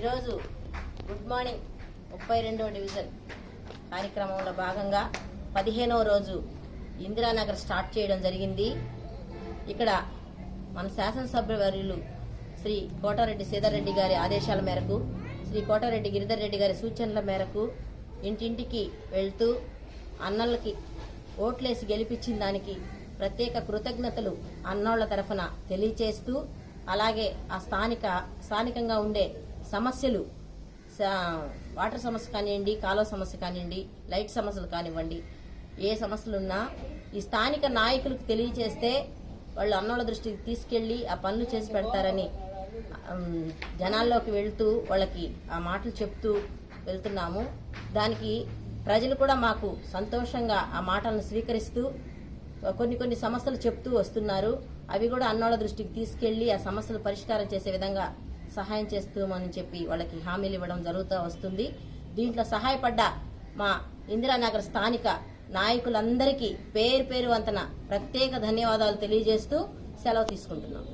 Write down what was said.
ఈరోజు good morning ముప్పై రెండవ డివిజన్ కార్యక్రమంలో భాగంగా పదిహేనవ రోజు ఇందిరానగర్ స్టార్ట్ చేయడం జరిగింది. ఇక్కడ మన శాసనసభ్యులు శ్రీ కోటారెడ్డి సీతారెడ్డి గారి ఆదేశాల మేరకు శ్రీ కోటారెడ్డి గిరిధర్ రెడ్డి గారి సూచనల మేరకు ఇంటింటికి వెళ్తూ అన్నలకి ఓట్లేసి గెలిపించిన దానికి ప్రత్యేక కృతజ్ఞతలు అన్నోళ్ళ తరఫున తెలియచేస్తూ అలాగే ఆ స్థానిక స్థానికంగా ఉండే సమస్యలు వాటర్ సమస్య కానివ్వండి కాలువ సమస్య కానివ్వండి లైట్ సమస్యలు కానివ్వండి ఏ సమస్యలున్నా ఈ స్థానిక నాయకులకు తెలియచేస్తే వాళ్ళు అన్నోళ్ళ దృష్టికి తీసుకెళ్ళి ఆ పనులు చేసి పెడతారని జనాల్లోకి వెళ్తూ వాళ్ళకి ఆ మాటలు చెప్తూ వెళ్తున్నాము. దానికి ప్రజలు కూడా మాకు సంతోషంగా ఆ మాటలను స్వీకరిస్తూ కొన్ని కొన్ని సమస్యలు చెప్తూ వస్తున్నారు. అవి కూడా అన్నోళ్ళ దృష్టికి తీసుకెళ్ళి ఆ సమస్యలు పరిష్కారం చేసే విధంగా సహాయం చేస్తామని చెప్పి వాళ్ళకి హామీలు ఇవ్వడం జరుగుతూ వస్తుంది. దీంట్లో సహాయపడ్డ మా ఇందిరానగర్ స్థానిక నాయకులందరికీ పేరు పేరు వంతన ప్రత్యేక ధన్యవాదాలు తెలియజేస్తూ సెలవు తీసుకుంటున్నాం.